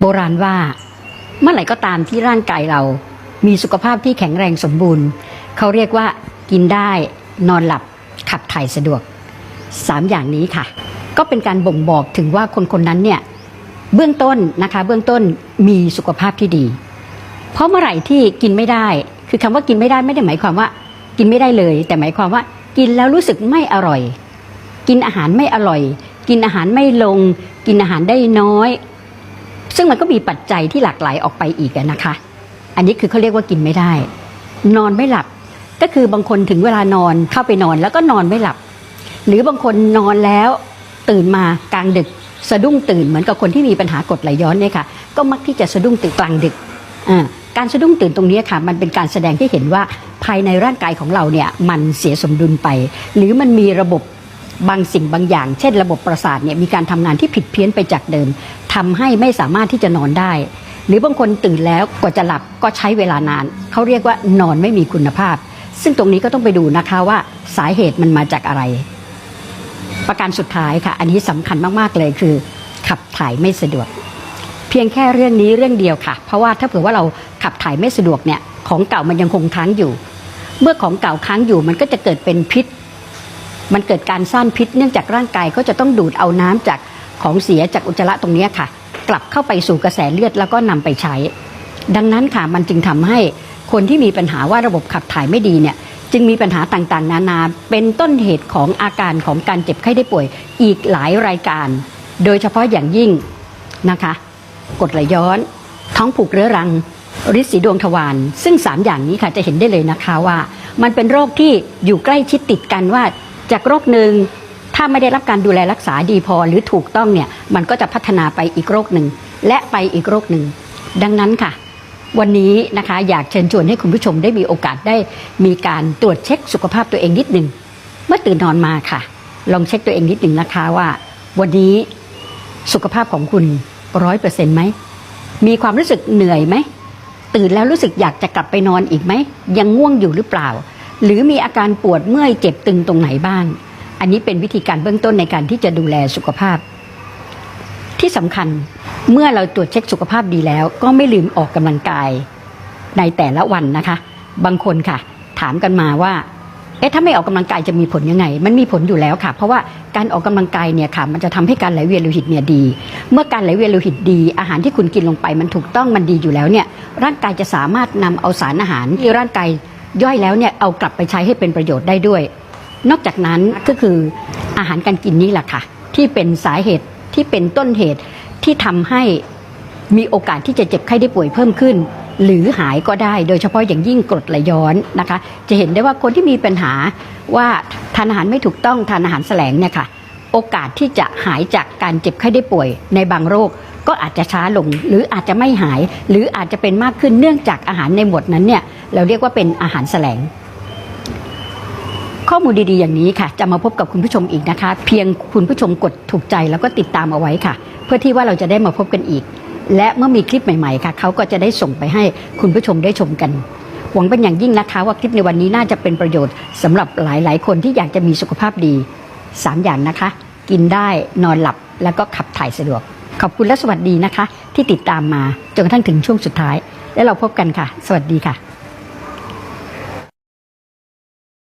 โบราณว่า เมื่อไหร่ก็ตามที่ร่างกายเรา มีสุขภาพที่แข็งแรงสมบูรณ์ เขาเรียกว่ากินได้นอนหลับขับถ่ายสะดวกสามอย่างนี้ค่ะ ก็เป็นการบ่งบอกถึงว่าคนคนนั้นเนี่ยเบื้องต้นนะคะเบื้องต้นมีสุขภาพที่ดี เพราะเมื่อไหร่ที่กินไม่ได้ คือคำว่ากินไม่ได้ไม่ได้หมายความว่า กินไม่ได้เลย แต่หมายความว่ากินแล้วรู้สึกไม่อร่อย กินอาหารไม่อร่อย กินอาหารไม่ลง กินอาหารได้น้อย ซึ่งมันก็มีปัจจัยที่หลากหลายออกไปอีกนะคะ อันนี้คือเขาเรียกว่ากินไม่ได้ นอนไม่หลับ ก็คือบางคนถึงเวลานอนเข้าไปนอนแล้วก็นอนไม่หลับ หรือบางคนนอนแล้วตื่นมากลางดึกสะดุ้งตื่นเหมือนกับคนที่มีปัญหากรดไหลย้อนเนี่ยค่ะ ก็มักที่จะสะดุ้งตื่นกลางดึกอ่าการสะดุ้งตื่นตรงนี้ค่ะ มันเป็นการแสดงที่เห็นว่าภายในร่างกายของเราเนี่ยมันเสียสมดุลไป หรือมันมีระบบบางสิ่งบางอย่าง เช่น ระบบประสาทเนี่ยมีการทำงานที่ผิดเพี้ยนไปจากเดิม ทำให้ไม่สามารถที่จะนอนได้ หรือบางคนตื่นแล้วกว่าจะหลับก็ใช้เวลานาน เขาเรียกว่านอนไม่มีคุณภาพ ซึ่งตรงนี้ก็ต้องไปดูนะคะว่าสาเหตุมันมาจากอะไร ประการสุดท้ายค่ะ อันนี้สำคัญมากๆเลยคือ ขับถ่ายไม่สะดวก เพียงแค่เรื่องนี้เรื่องเดียวค่ะ เพราะว่าถ้าเผื่อว่าเราขับถ่ายไม่สะดวกเนี่ยของเก่ามันยังคงค้างอยู่ เมื่อของเก่าค้างอยู่มันก็จะเกิดเป็นพิษมันเกิดการสร้างพิษเนื่องจากร่างกายก็จะต้องดูดเอาน้ำจาก ของเสียจากอุจจาระตรงนี้ค่ะ กลับเข้าไปสู่กระแสเลือดแล้วก็นำไปใช้ ดังนั้นค่ะมันจึงทำให้คนที่มีปัญหาว่าระบบขับถ่ายไม่ดีเนี่ยจึงมีปัญหาต่างๆ นานาเป็นต้นเหตุของอาการของการเจ็บไข้ได้ป่วยอีกหลายรายการ โดยเฉพาะอย่างยิ่งนะคะกดไหลย้อน ท้องผูกเรื้อรังฤทธิ์สีดวงทวารซึ่ง 3 อย่างนี้ค่ะจะเห็นได้เลยนะคะว่า มันเป็นโรคที่อยู่ใกล้ชิดติดกันว่า จากโรคหนึ่ง ถ้าไม่ได้รับการดูแลรักษาดีพอหรือถูกต้องเนี่ยมันก็จะพัฒนาไปอีกโรคหนึ่ง และไปอีกโรคหนึ่ง ดังนั้นค่ะ วันนี้นะคะอยากเชิญชวนให้คุณผู้ชมได้มีโอกาสได้ มีการตรวจเช็คสุขภาพตัวเองนิดหนึ่งเมื่อตื่นนอนมาค่ะ ลองเช็คตัวเองนิดหนึ่งนะคะว่า วันนี้สุขภาพของคุณร้อยเปอร์เซ็นต์ไหมมีความรู้สึกเหนื่อยไหมตื่นแล้วรู้สึกอยากจะกลับไปนอนอีกไหมยังง่วงอยู่หรือเปล่า หรือมีอาการปวดเมื่อยเจ็บตึงตรงไหนบ้าง อันนี้เป็นวิธีการเบื้องต้นในการที่จะดูแลสุขภาพ ที่สำคัญเมื่อเราตรวจเช็คสุขภาพดีแล้ว ก็ไม่ลืมออกกำลังกายในแต่ละวันนะคะ บางคนค่ะ ถามกันมาว่าเอ๊ะถ้าไม่ออกกำลังกายจะมีผลยังไง มันมีผลอยู่แล้วค่ะ เพราะว่าการออกกำลังกายเนี่ยค่ะ มันจะทำให้การไหลเวียนโลหิตเนี่ยดี เมื่อการไหลเวียนโลหิตดี อาหารที่คุณกินลงไป มันถูกต้องมันดีอยู่แล้วเนี่ย ร่างกายจะสามารถนำเอาสารอาหารที่ร่างกายย่อยแล้วเนี่ยเอากลับไปใช้ให้เป็นประโยชน์ได้ด้วย นอกจากนั้นก็คืออาหารการกินนี่แหละค่ะ ที่เป็นสาเหตุที่เป็นต้นเหตุที่ทำให้มีโอกาสที่จะเจ็บไข้ได้ป่วยเพิ่มขึ้น หรือหายก็ได้โดยเฉพาะอย่างยิ่งกรดไหลย้อนนะคะ จะเห็นได้ว่าคนที่มีปัญหาว่าทานอาหารไม่ถูกต้องทานอาหารแสลงเนี่ยค่ะโอกาสที่จะหายจากการเจ็บไข้ได้ป่วยในบางโรคก็อาจจะช้าลง หรืออาจจะไม่หาย หรืออาจจะเป็นมากขึ้นเนื่องจากอาหารในหมวดนั้นเนี่ยเราเรียกว่าเป็นอาหารแสลง ข้อมูลดีๆอย่างนี้ค่ะ จะมาพบกับคุณผู้ชมอีกนะคะ เพียงคุณผู้ชมกดถูกใจแล้วก็ติดตามเอาไว้ค่ะ เพื่อที่ว่าเราจะได้มาพบกันอีก และเมื่อมีคลิปใหม่ๆค่ะเขาก็จะได้ส่งไปให้คุณผู้ชมได้ชมกัน หวังเป็นอย่างยิ่งนะคะว่าคลิปในวันนี้น่าจะเป็นประโยชน์สำหรับหลายๆ คนที่อยากจะมีสุขภาพดี 3 อย่างนะคะ กินได้นอนหลับแล้วก็ขับถ่ายสะดวก ขอบคุณและสวัสดีนะคะ ที่ติดตามมาจนกระทั่งถึงช่วงสุดท้าย และเราพบกันค่ะ สวัสดีค่ะ